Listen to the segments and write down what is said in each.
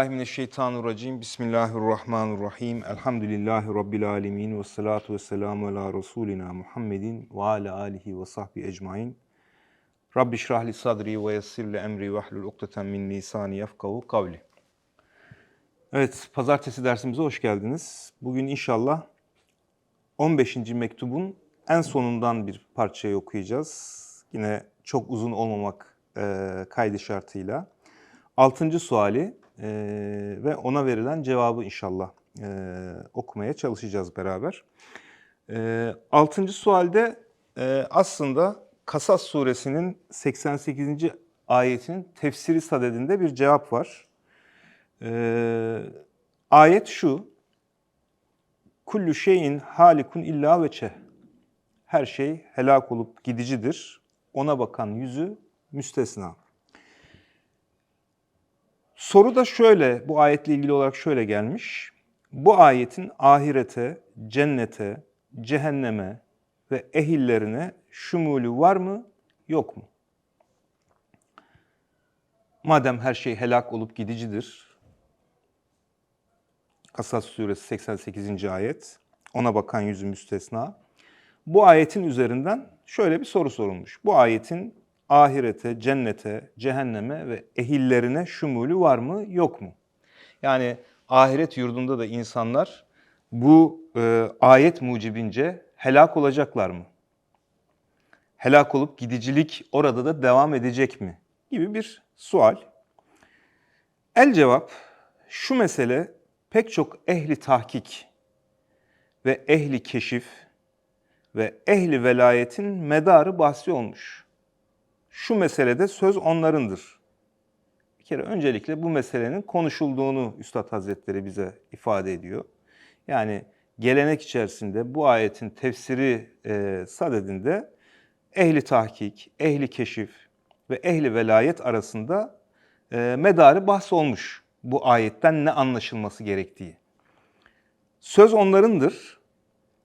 Euzubillahimineşşeytanirracim. Bismillahirrahmanirrahim. Elhamdülillahi Rabbil alemin. Ve salatu ve selamu ala Resulina Muhammedin ve ala alihi ve sahbihi ecmain. Rabbi şrahli sadri ve yessirli emri ve hlul ukdeten min lisani yefkavu kavli. Evet, pazartesi dersimize hoş geldiniz. Bugün inşallah 15. mektubun en sonundan bir parçayı okuyacağız. Yine çok uzun olmamak e, kaydı şartıyla. Altıncı suali e, ve ona verilen cevabı inşallah e, okumaya çalışacağız beraber. E, altıncı sualde e, aslında Kasas suresinin 88. ayetinin tefsiri sadedinde bir cevap var. E, ayet şu, Kullu şeyin halikun illa veçe. Her şey helak olup gidicidir. Ona bakan yüzü müstesna. Soru da şöyle, bu ayetle ilgili olarak şöyle gelmiş. Bu ayetin ahirete, cennete, cehenneme ve ehillerine şumulü var mı, yok mu? Madem her şey helak olup gidicidir, Kasas suresi 88. ayet, ona bakan yüzü müstesna. Bu ayetin üzerinden şöyle bir soru sorulmuş. Bu ayetin ahirete, cennete, cehenneme ve ehillerine şumulü var mı, yok mu? Yani ahiret yurdunda da insanlar bu e, ayet mucibince helak olacaklar mı? Helak olup gidicilik orada da devam edecek mi? Gibi bir sual. El cevap, şu mesele pek çok ehli tahkik ve ehli keşif ve ehli velayetin medarı bahsi olmuş şu meselede söz onlarındır. Bir kere öncelikle bu meselenin konuşulduğunu Üstad Hazretleri bize ifade ediyor. Yani gelenek içerisinde bu ayetin tefsiri e, sadedinde ehli tahkik, ehli keşif ve ehli velayet arasında e, medarı bahs olmuş bu ayetten ne anlaşılması gerektiği. Söz onlarındır.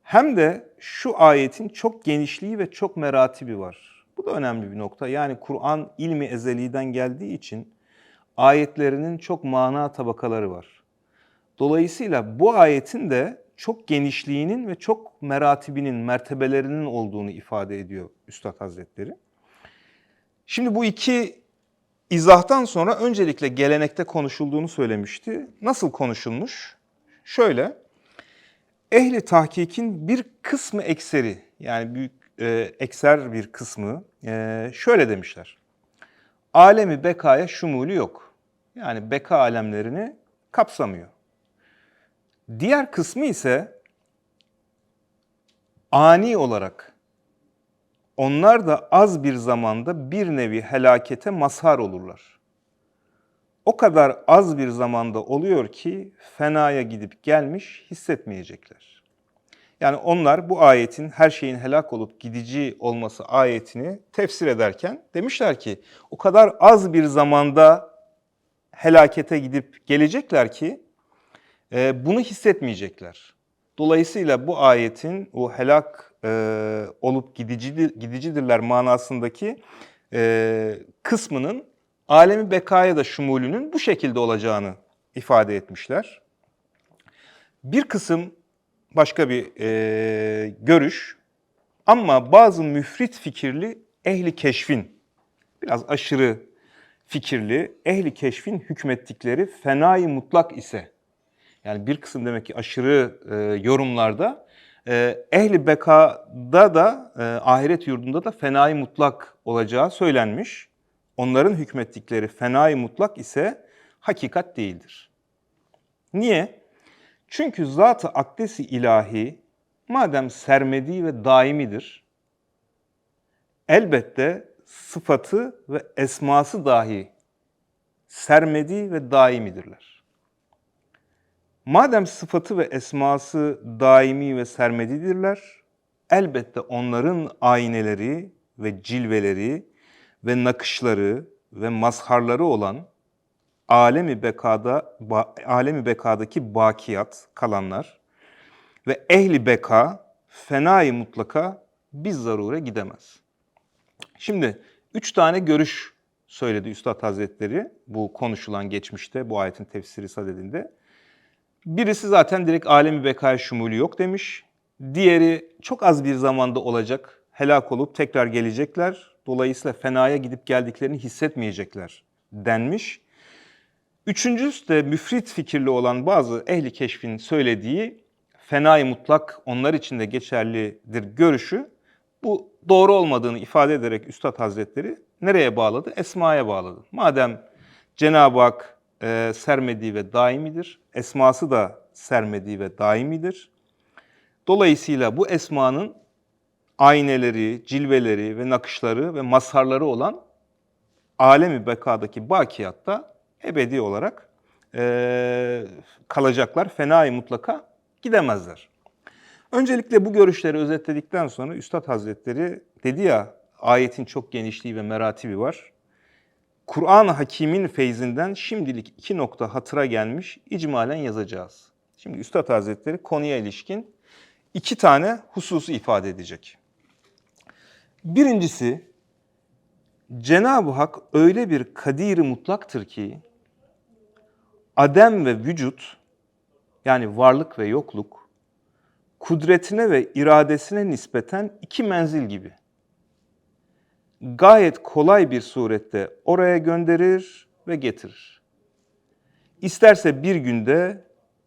Hem de şu ayetin çok genişliği ve çok meratibi var. Bu da önemli bir nokta. Yani Kur'an ilmi ezeliden geldiği için ayetlerinin çok mana tabakaları var. Dolayısıyla bu ayetin de çok genişliğinin ve çok meratibinin, mertebelerinin olduğunu ifade ediyor Üstad Hazretleri. Şimdi bu iki izahtan sonra öncelikle gelenekte konuşulduğunu söylemişti. Nasıl konuşulmuş? Şöyle, ehli tahkikin bir kısmı ekseri yani büyük e, ekser bir kısmı e, şöyle demişler. Alemi bekaya şumulü yok. Yani beka alemlerini kapsamıyor. Diğer kısmı ise ani olarak onlar da az bir zamanda bir nevi helakete mazhar olurlar. O kadar az bir zamanda oluyor ki fenaya gidip gelmiş hissetmeyecekler. Yani onlar bu ayetin her şeyin helak olup gidici olması ayetini tefsir ederken demişler ki o kadar az bir zamanda helakete gidip gelecekler ki e, bunu hissetmeyecekler. Dolayısıyla bu ayetin o helak e, olup gidicidir, gidicidirler manasındaki e, kısmının alemi bekaya da şumulünün bu şekilde olacağını ifade etmişler. Bir kısım başka bir e, görüş. Ama bazı müfrit fikirli ehli keşfin, biraz aşırı fikirli ehli keşfin hükmettikleri fenai mutlak ise, yani bir kısım demek ki aşırı e, yorumlarda e, ehli bekada da e, ahiret yurdunda da fenai mutlak olacağı söylenmiş. Onların hükmettikleri fenai mutlak ise hakikat değildir. Niye? Çünkü zat-ı akdesi ilahi madem sermedi ve daimidir, elbette sıfatı ve esması dahi sermedi ve daimidirler. Madem sıfatı ve esması daimi ve sermedidirler, elbette onların ayneleri ve cilveleri ve nakışları ve mazharları olan alemi bekada alemi bekadaki bakiyat kalanlar ve ehli beka fenai mutlaka biz zarure gidemez. Şimdi üç tane görüş söyledi Üstad Hazretleri bu konuşulan geçmişte bu ayetin tefsiri sadedinde. Birisi zaten direkt alemi bekaya şumulü yok demiş. Diğeri çok az bir zamanda olacak, helak olup tekrar gelecekler. Dolayısıyla fenaya gidip geldiklerini hissetmeyecekler denmiş. Üçüncüsü de müfrit fikirli olan bazı ehli keşfin söylediği fenayı mutlak onlar için de geçerlidir görüşü bu doğru olmadığını ifade ederek Üstad Hazretleri nereye bağladı? Esma'ya bağladı. Madem Cenab-ı Hak e, sermediği ve daimidir, esması da sermediği ve daimidir. Dolayısıyla bu esmanın ayneleri, cilveleri ve nakışları ve mazharları olan alemi bekadaki bakiyatta ebedi olarak e, kalacaklar. Fenayı mutlaka gidemezler. Öncelikle bu görüşleri özetledikten sonra Üstad Hazretleri dedi ya ayetin çok genişliği ve meratibi var. Kur'an-ı Hakim'in feyzinden şimdilik iki nokta hatıra gelmiş, icmalen yazacağız. Şimdi Üstad Hazretleri konuya ilişkin iki tane hususu ifade edecek. Birincisi, Cenab-ı Hak öyle bir kadir mutlaktır ki, adem ve vücut, yani varlık ve yokluk, kudretine ve iradesine nispeten iki menzil gibi. Gayet kolay bir surette oraya gönderir ve getirir. İsterse bir günde,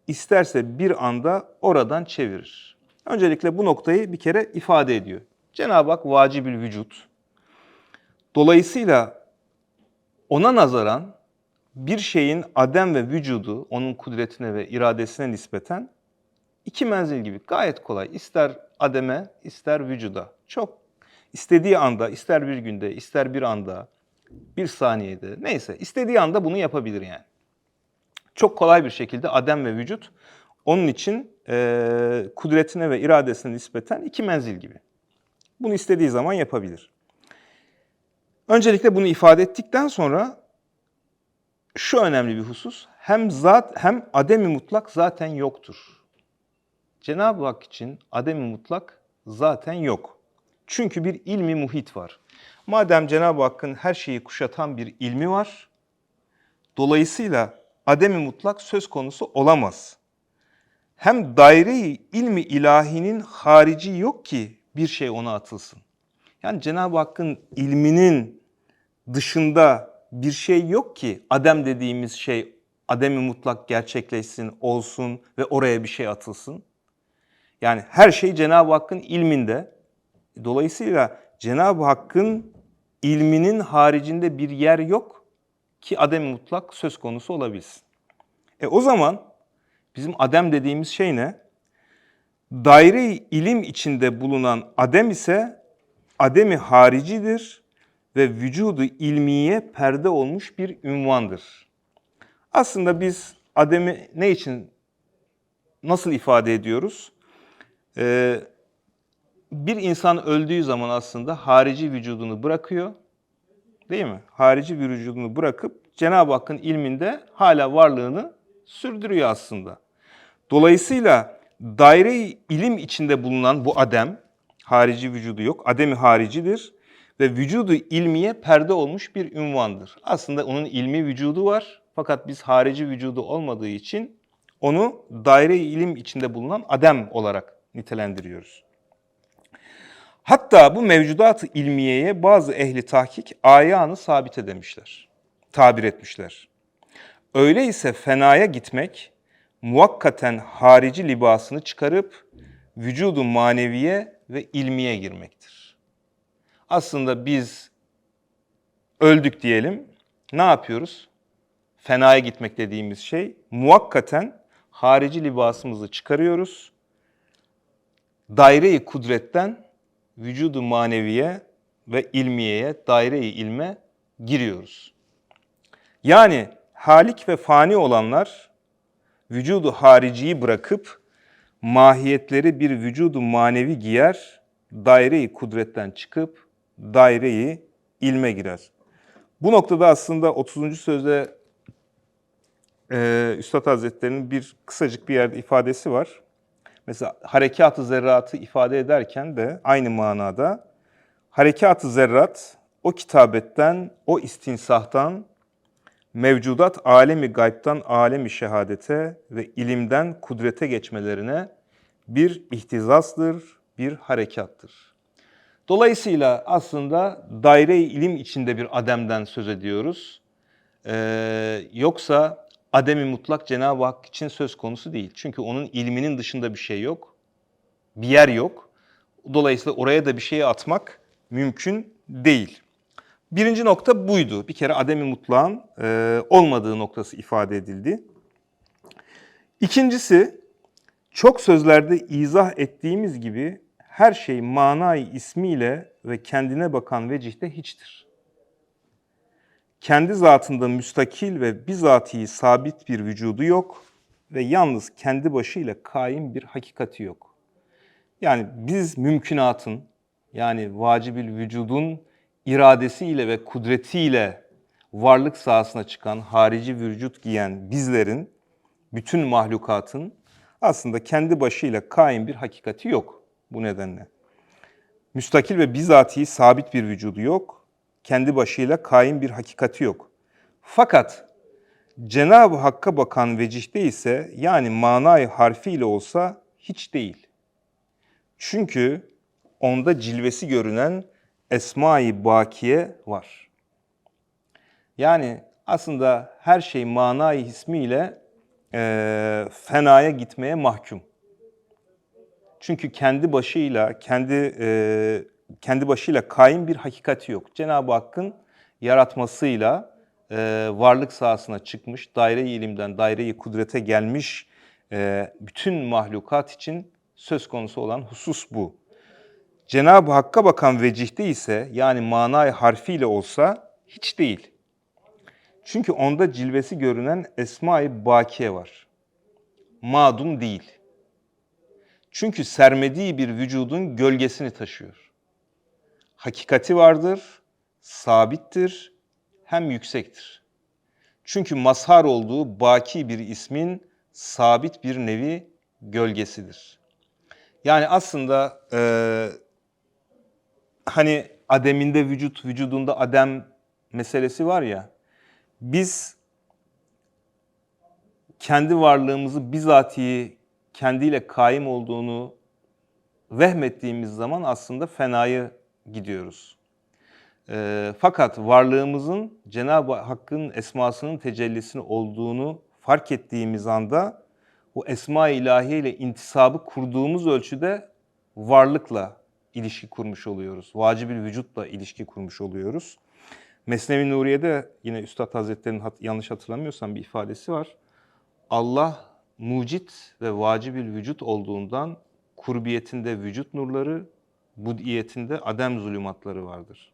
isterse bir anda oradan çevirir. Öncelikle bu noktayı bir kere ifade ediyor. Cenab-ı Hak vacibül vücut. Dolayısıyla ona nazaran bir şeyin adem ve vücudu onun kudretine ve iradesine nispeten iki menzil gibi gayet kolay. İster ademe, ister vücuda. Çok istediği anda, ister bir günde, ister bir anda, bir saniyede, neyse istediği anda bunu yapabilir yani. Çok kolay bir şekilde adem ve vücut onun için e, kudretine ve iradesine nispeten iki menzil gibi. Bunu istediği zaman yapabilir. Öncelikle bunu ifade ettikten sonra şu önemli bir husus. Hem zat hem ademi mutlak zaten yoktur. Cenab-ı Hak için ademi mutlak zaten yok. Çünkü bir ilmi muhit var. Madem Cenab-ı Hakk'ın her şeyi kuşatan bir ilmi var, dolayısıyla ademi mutlak söz konusu olamaz. Hem daire-i ilmi ilahinin harici yok ki bir şey ona atılsın. Yani Cenab-ı Hakk'ın ilminin dışında bir şey yok ki adem dediğimiz şey ademi mutlak gerçekleşsin, olsun ve oraya bir şey atılsın. Yani her şey Cenab-ı Hakk'ın ilminde. Dolayısıyla Cenab-ı Hakk'ın ilminin haricinde bir yer yok ki adem mutlak söz konusu olabilsin. E o zaman bizim adem dediğimiz şey ne? Daire-i ilim içinde bulunan adem ise ademi haricidir ve vücudu ilmiye perde olmuş bir ünvandır. Aslında biz ademi ne için nasıl ifade ediyoruz? Ee, bir insan öldüğü zaman aslında harici vücudunu bırakıyor. Değil mi? Harici bir vücudunu bırakıp Cenab-ı Hakk'ın ilminde hala varlığını sürdürüyor aslında. Dolayısıyla daire ilim içinde bulunan bu adem, harici vücudu yok, ademi haricidir ve vücudu ilmiye perde olmuş bir ünvandır. Aslında onun ilmi vücudu var fakat biz harici vücudu olmadığı için onu daire ilim içinde bulunan adem olarak nitelendiriyoruz. Hatta bu mevcudat-ı ilmiyeye bazı ehli tahkik ayağını sabit demişler, tabir etmişler. Öyleyse fenaya gitmek, muhakkaten harici libasını çıkarıp vücudu maneviye ve ilmiye girmektir. Aslında biz öldük diyelim, ne yapıyoruz? Fenaya gitmek dediğimiz şey muhakkaten harici libasımızı çıkarıyoruz. Daire-i kudretten vücudu maneviye ve ilmiyeye, daire-i ilme giriyoruz. Yani halik ve fani olanlar vücudu hariciyi bırakıp mahiyetleri bir vücudu manevi giyer, daire-i kudretten çıkıp daire-i ilme girer. Bu noktada aslında 30. sözde e, Üstad Hazretleri'nin bir kısacık bir yerde ifadesi var. Mesela harekat-ı zerratı ifade ederken de aynı manada harekat-ı zerrat o kitabetten, o istinsahtan, mevcudat alemi gaybtan alemi şehadete ve ilimden kudrete geçmelerine bir ihtizastır, bir harekattır. Dolayısıyla aslında daire-i ilim içinde bir ademden söz ediyoruz. Ee, yoksa ademi mutlak Cenab-ı Hak için söz konusu değil. Çünkü onun ilminin dışında bir şey yok, bir yer yok. Dolayısıyla oraya da bir şeyi atmak mümkün değil. Birinci nokta buydu. Bir kere ademi mutlağın e, olmadığı noktası ifade edildi. İkincisi, çok sözlerde izah ettiğimiz gibi her şey manayı ismiyle ve kendine bakan vecihte hiçtir. Kendi zatında müstakil ve bizatihi sabit bir vücudu yok ve yalnız kendi başıyla kaim bir hakikati yok. Yani biz mümkünatın yani vacibil vücudun iradesiyle ve kudretiyle varlık sahasına çıkan harici vücut giyen bizlerin, bütün mahlukatın aslında kendi başıyla kaim bir hakikati yok bu nedenle. Müstakil ve bizatihi sabit bir vücudu yok, kendi başıyla kaim bir hakikati yok. Fakat Cenab-ı Hakk'a bakan vecihte ise yani manayı harfiyle olsa hiç değil. Çünkü onda cilvesi görünen Esma-i Bakiye var. Yani aslında her şey manayı ismiyle e, fenaya gitmeye mahkum. Çünkü kendi başıyla, kendi e, kendi başıyla kaim bir hakikati yok. Cenab-ı Hakk'ın yaratmasıyla e, varlık sahasına çıkmış, daire-i ilimden daire-i kudrete gelmiş e, bütün mahlukat için söz konusu olan husus bu. Cenab-ı Hakk'a bakan vecihte ise yani manay harfiyle olsa hiç değil. Çünkü onda cilvesi görünen Esma-i Bakiye var. Madun değil. Çünkü sermediği bir vücudun gölgesini taşıyor. Hakikati vardır, sabittir, hem yüksektir. Çünkü mazhar olduğu baki bir ismin sabit bir nevi gölgesidir. Yani aslında e, hani ademinde vücut, vücudunda adem meselesi var ya, biz kendi varlığımızı bizatihi kendiyle kaim olduğunu vehmettiğimiz zaman aslında fenayı gidiyoruz. E, fakat varlığımızın Cenab-ı Hakk'ın esmasının tecellisini olduğunu fark ettiğimiz anda o esma-i ilahiye ile intisabı kurduğumuz ölçüde varlıkla ilişki kurmuş oluyoruz. Vacibül vücutla ilişki kurmuş oluyoruz. Mesnevi Nuriye'de yine Üstad Hazretleri'nin hat, yanlış hatırlamıyorsam bir ifadesi var. Allah mucit ve vacibül vücut olduğundan kurbiyetinde vücut nurları, budiyetinde adem zulümatları vardır.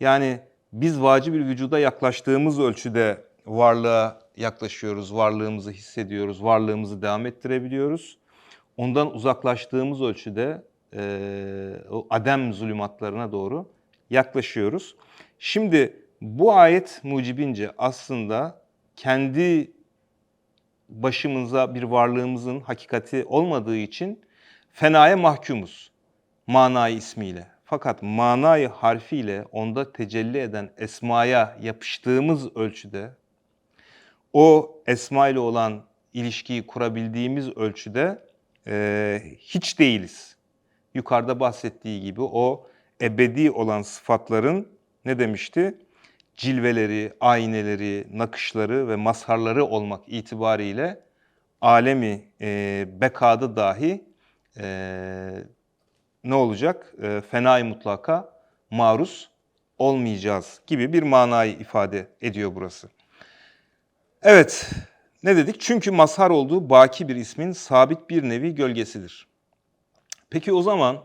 Yani biz vacibül vücuda yaklaştığımız ölçüde varlığa yaklaşıyoruz, varlığımızı hissediyoruz, varlığımızı devam ettirebiliyoruz. Ondan uzaklaştığımız ölçüde e, o adem zulümatlarına doğru yaklaşıyoruz. Şimdi bu ayet mucibince aslında kendi başımıza bir varlığımızın hakikati olmadığı için fenaya mahkumuz manayı ismiyle. Fakat manayı harfiyle onda tecelli eden esmaya yapıştığımız ölçüde o esma ile olan ilişkiyi kurabildiğimiz ölçüde e, hiç değiliz. Yukarıda bahsettiği gibi o ebedi olan sıfatların ne demişti? Cilveleri, ayneleri, nakışları ve mazharları olmak itibariyle alemi e, bekada dahi e, ne olacak? E, fenai mutlaka maruz olmayacağız gibi bir manayı ifade ediyor burası. Evet, ne dedik? Çünkü mazhar olduğu baki bir ismin sabit bir nevi gölgesidir. Peki o zaman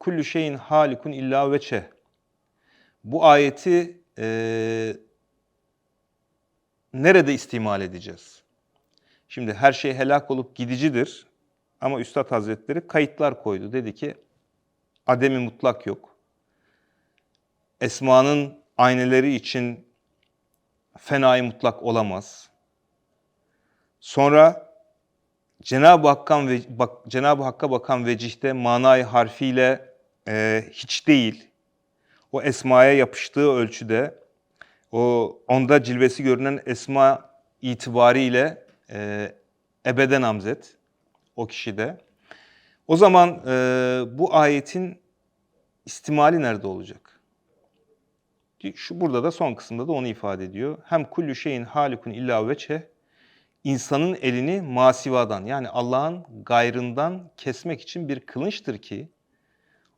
kullu şeyin halikun illa veçe. Bu ayeti e, nerede istimal edeceğiz? Şimdi her şey helak olup gidicidir ama Üstad Hazretleri kayıtlar koydu. Dedi ki ademi mutlak yok. Esmanın ayneleri için fenai mutlak olamaz. Sonra Cenab-ı Hakk'ın ve bak, Cenab-ı Hakk'a bakan vecihte manayı harfiyle e, hiç değil. o esmaya yapıştığı ölçüde o onda cilvesi görünen esma itibariyle e, ebede namzet o kişide. O zaman e, bu ayetin istimali nerede olacak? Şu burada da son kısımda da onu ifade ediyor. Hem kullu şeyin halikun illa veçhe insanın elini masivadan yani Allah'ın gayrından kesmek için bir kılınçtır ki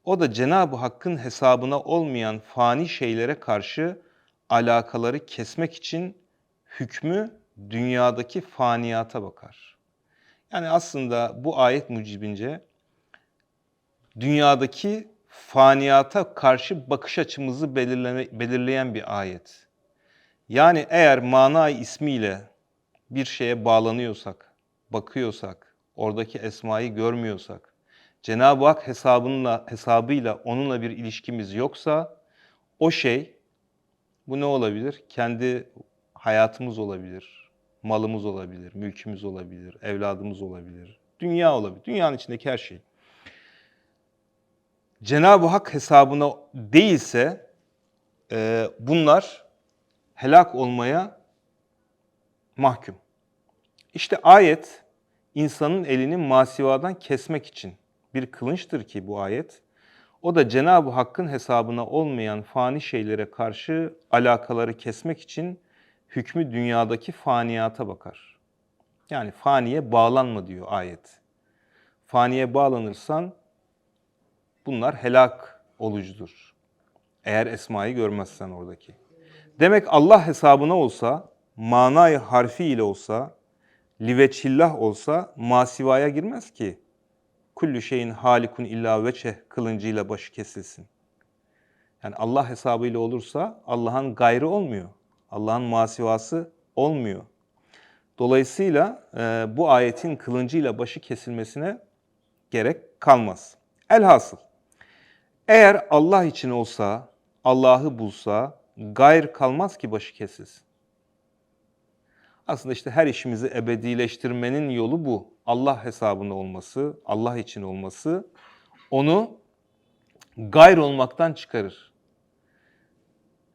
o da Cenab-ı Hakk'ın hesabına olmayan fani şeylere karşı alakaları kesmek için hükmü dünyadaki faniyata bakar. Yani aslında bu ayet mucibince dünyadaki faniyata karşı bakış açımızı belirleyen bir ayet. Yani eğer manay ismiyle bir şeye bağlanıyorsak, bakıyorsak, oradaki esmayı görmüyorsak, Cenab-ı Hak hesabınla, hesabıyla onunla bir ilişkimiz yoksa o şey bu ne olabilir? Kendi hayatımız olabilir, malımız olabilir, mülkümüz olabilir, evladımız olabilir, dünya olabilir. Dünyanın içindeki her şey. Cenab-ı Hak hesabına değilse e, bunlar helak olmaya mahkum. İşte ayet insanın elini masivadan kesmek için bir kılınçtır ki bu ayet. O da Cenab-ı Hakk'ın hesabına olmayan fani şeylere karşı alakaları kesmek için hükmü dünyadaki faniyata bakar. Yani faniye bağlanma diyor ayet. Faniye bağlanırsan bunlar helak olucudur. Eğer esmayı görmezsen oradaki. Demek Allah hesabına olsa, manayı harfi ile olsa, liveçillah olsa masivaya girmez ki. Kullu şeyin halikun illa veçeh kılıncıyla başı kesilsin. Yani Allah hesabıyla olursa Allah'ın gayrı olmuyor. Allah'ın masivası olmuyor. Dolayısıyla e, bu ayetin kılıncıyla başı kesilmesine gerek kalmaz. Elhasıl eğer Allah için olsa, Allah'ı bulsa gayr kalmaz ki başı kesilsin. Aslında işte her işimizi ebedileştirmenin yolu bu. Allah hesabında olması, Allah için olması onu gayr olmaktan çıkarır.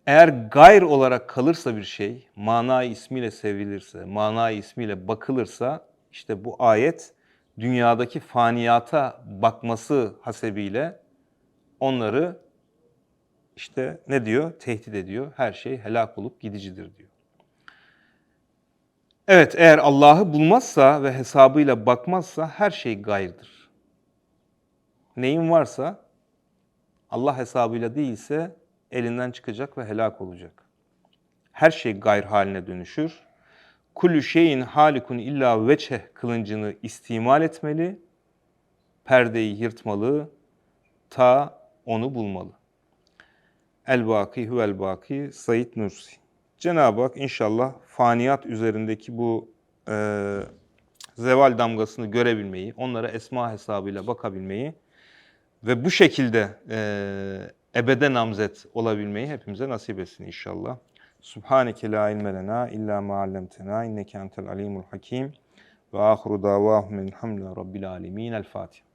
Eğer gayr olarak kalırsa bir şey, mana ismiyle sevilirse, mana ismiyle bakılırsa işte bu ayet dünyadaki faniyata bakması hasebiyle onları işte ne diyor? Tehdit ediyor. Her şey helak olup gidicidir diyor. Evet eğer Allah'ı bulmazsa ve hesabıyla bakmazsa her şey gayrıdır. Neyin varsa Allah hesabıyla değilse elinden çıkacak ve helak olacak. Her şey gayr haline dönüşür. Kullu şeyin halikun illa veçeh kılıncını istimal etmeli, perdeyi yırtmalı, ta onu bulmalı. El-Baki huvel-Baki Said Nursi. Cenab-ı Hak inşallah faniyat üzerindeki bu e, zeval damgasını görebilmeyi, onlara esma hesabıyla bakabilmeyi ve bu şekilde e, ebede namzet olabilmeyi hepimize nasip etsin inşallah. Subhaneke la ilme lena illa ma allamtena inneke entel alimul hakim ve ahiru davahum elhamdülillahi rabbil alemin. El Fatiha.